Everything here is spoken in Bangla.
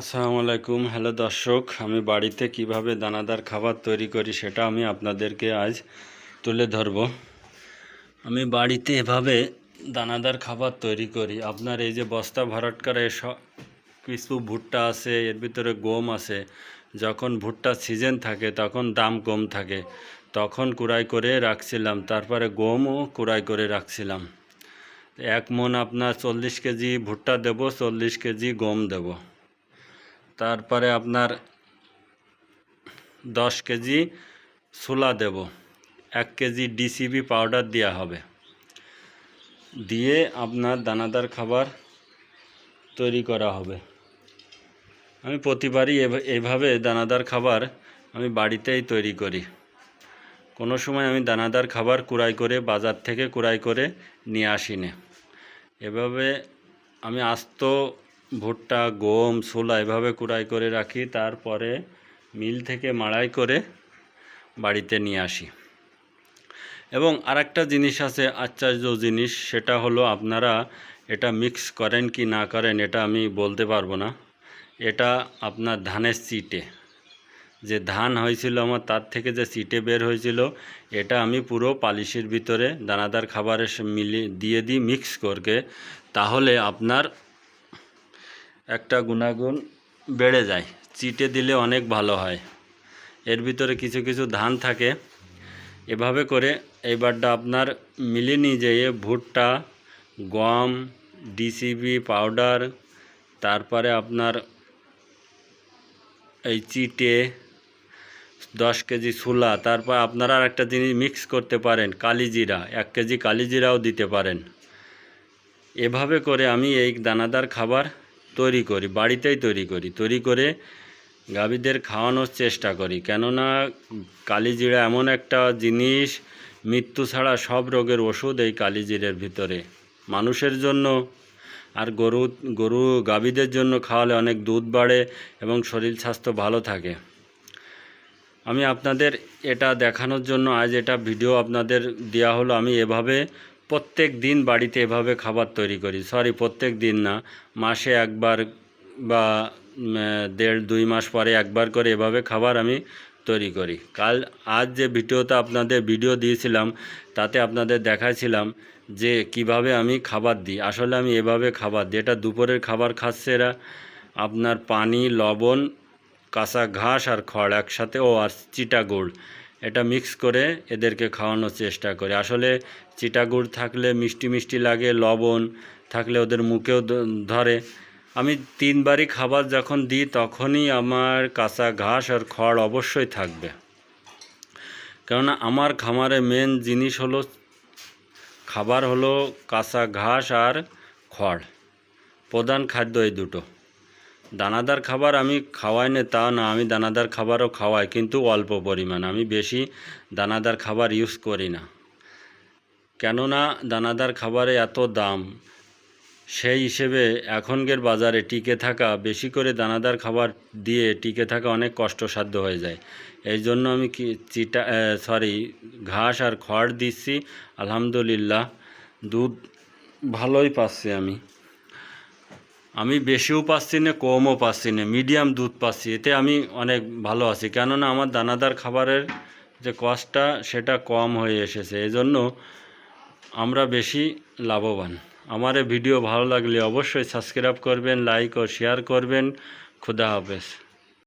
আসসালামু আলাইকুম। হ্যালো দর্শক, আমি বাড়িতে কীভাবে দানাদার খাবার তৈরি করি সেটা আমি আপনাদেরকে আজ তুলে ধরব। আমি বাড়িতে এভাবে দানাদার খাবার তৈরি করি। আপনার এই যে বস্তা ভরাট করে সব কিছু ভুট্টা আছে, এর ভিতরে গম আছে, যখন ভুট্টার সিজন থাকে, তখন দাম কম থাকে। তখন কুড়াই করে রাখছিলাম, তারপরে গমও কুড়াই করে রাখছিলাম। এক মন আপনার চল্লিশ কেজি ভুট্টা দেব, চল্লিশ কেজি গম দেবো। তারপরে আপনার দশ কেজি ছোলা দেব। এক কেজি ডিসিবি পাউডার দেওয়া হবে। দিয়ে আপনার দানাদার খাবার তৈরি করা হবে। আমি প্রতিবারই এভ- এইভাবে দানাদার খাবার আমি বাড়িতেই তৈরি করি। কোনো সময় আমি দানাদার খাবার কুড়াই করে, বাজার থেকে কুড়াই করে নিয়ে আসি না এভাবে আমি আস্ত ভুট্টা, গম, ছোলা এভাবে কুড়াই করে রাখি, তারপরে মিল থেকে মাড়াই করে বাড়িতে নিয়ে আসি। এবং আরেকটা জিনিস আছে আশ্চর্য জিনিস, সেটা হলো আপনারা এটা মিক্স করেন কি না করেন, এটা আমি বলতে পারব না। এটা আপনার ধানের চিটে যে ধান হয়েছিল আমার, তার থেকে যে চিটে বের হয়েছিল, এটা আমি পুরো পালিশের ভিতরে দানাদার খাবারের মিলিয়ে দিয়ে দিই মিক্স করকে। তাহলে আপনার একটা গুণাগুণ বেড়ে যায়। চিটে দিলে অনেক ভালো হয়। এর ভিতরে কিছু কিছু ধান থাকে। এভাবে করে এইবারটা আপনার মিলিয়ে নিয়ে যেয়ে ভুট্টা, গম ডিসিবি পাউডার তারপরে আপনার এই চিটে দশ কেজি ছোলা তারপর আপনারা আর একটা জিনিস মিক্স করতে পারেন কালিজিরা এক কেজি কালিজিরাও দিতে পারেন। এভাবে করে আমি এই দানাদার খাবার তৈরি করি, বাড়িতেই তৈরি করি। তৈরি করে গাভীদের খাওয়ানোর চেষ্টা করি। কেননা কালিজিরা এমন একটা জিনিস, মৃত্যু ছাড়া সব রোগের ওষুধ এই কালিজিরের ভিতরে। মানুষের জন্য আর গরু গরু গাভীদের জন্য খাওয়ালে অনেক দুধ বাড়ে এবং শরীর স্বাস্থ্য ভালো থাকে। আমি আপনাদের এটা দেখানোর জন্য আজ এটা ভিডিও আপনাদের দেওয়া হলো। আমি এভাবে প্রত্যেক দিন বাড়িতে এভাবে খাবার তৈরি করি। সরি প্রত্যেক দিন না। মাসে একবার বা দেড়, দুই মাস পরে একবার করে এভাবে খাবার আমি তৈরি করি। কাল, আজ যে ভিডিওতে আপনাদের ভিডিও দিয়েছিলাম, তাতে আপনাদের দেখাইছিলাম যে কীভাবে আমি খাবার দিই। আসলে আমি এভাবে খাবার দিই। এটা দুপুরের খাবার খাচ্ছে এরা। আপনার পানি, লবণ, কাঁচা ঘাস আর খড় একসাথে ও আর চিটাগুড় এটা মিক্স করে এদেরকে খাওয়ানোর চেষ্টা করি। আসলে চিটাগুড় থাকলে মিষ্টি মিষ্টি লাগে, লবণ থাকলে ওদের মুখেও ধরে। আমি তিনবারই খাবার যখন দিই তখনই আমার কাঁচা ঘাস আর খড় অবশ্যই থাকবে। কেননা আমার খামারে মেন জিনিস হলো, খাবার হলো কাঁচা ঘাস আর খড়। প্রধান খাদ্য এই দুটো। দানাদার খাবার আমি খাওয়াই না, তা না, আমি দানাদার খাবারও খাওয়াই, কিন্তু অল্প পরিমাণ। আমি বেশি দানাদার খাবার ইউজ করি না। কেননা দানাদার খাবারে এত দাম, সেই হিসেবে এখনকার বাজারে টিকে থাকা, বেশি করে দানাদার খাবার দিয়ে টিকে থাকা অনেক কষ্টসাধ্য হয়ে যায়। এই জন্য আমি কি চিটা সরি ঘাস আর খড় দিচ্ছি, আলহামদুলিল্লাহ, দুধ ভালোই পাচ্ছি আমি। আমি বেশিও পাচ্ছি না, কমও পাচ্ছি না মিডিয়াম দুধ পাচ্ছি, এতে আমি অনেক ভালো আছি। কেননা আমার দানাদার খাবারের যে কস্টটা সেটা কম হয়ে এসেছে, এজন্য আমরা বেশি লাভবান। আমার ভিডিও ভালো লাগলে অবশ্যই সাবস্ক্রাইব করবেন লাইক ও শেয়ার করবেন। খুদা হাফেজ।